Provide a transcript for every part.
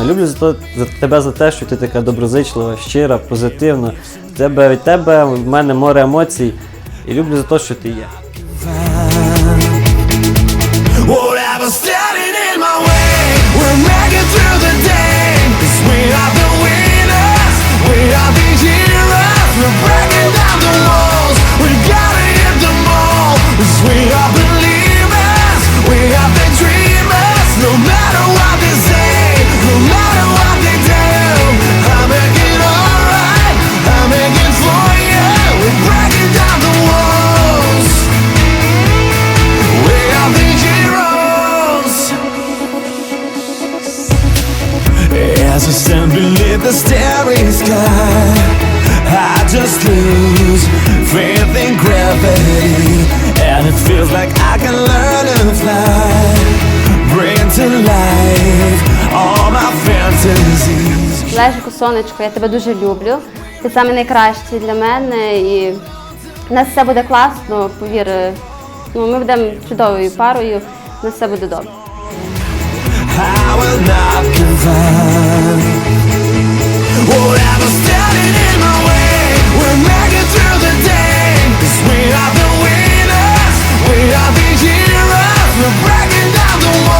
Анна, люблю за, то, за тебе за те, що ти така доброзичлива, щира, позитивна. Тебе, від тебе в мене море емоцій. І люблю за те, що ти є. As I stand beneath the sky, I just lose faith in gravity, and it feels like I can learn to fly, bring to life. Лежику, сонечко, я тебе дуже люблю. Ти саме найкращий для мене і в нас все буде класно, повір. Ну, ми будемо чудовою парою, у нас все буде добре. We are the winners, we are the heroes. We're breaking down the walls,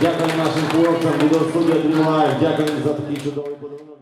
Дякую нашим хлопцям, відеостудія Dream Live. Дякую за такий чудовий подарунок.